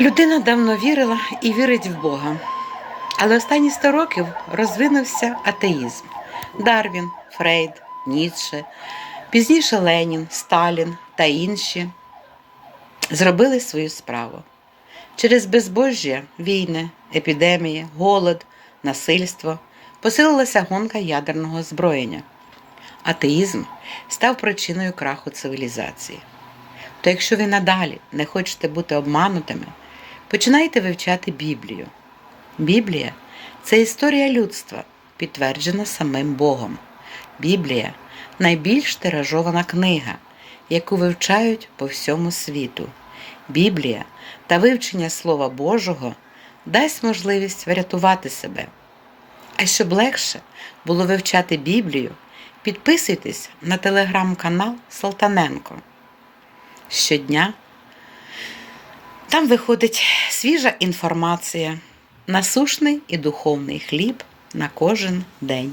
Людина давно вірила і вірить в Бога. Але останні 100 років розвинувся атеїзм. Дарвін, Фрейд, Ніцше, пізніше Ленін, Сталін та інші зробили свою справу. Через безбожжя, війни, епідемії, голод, насильство посилилася гонка ядерного озброєння. Атеїзм став причиною краху цивілізації. То якщо ви надалі не хочете бути обманутими, починайте вивчати Біблію. Біблія це історія людства, підтверджена самим Богом. Біблія найбільш тиражована книга, яку вивчають по всьому світу. Біблія та вивчення Слова Божого дасть можливість врятувати себе. А щоб легше було вивчати Біблію, підписуйтесь на телеграм-канал Салтаненко. Щодня там виходить свіжа інформація, насушний і духовний хліб на кожен день.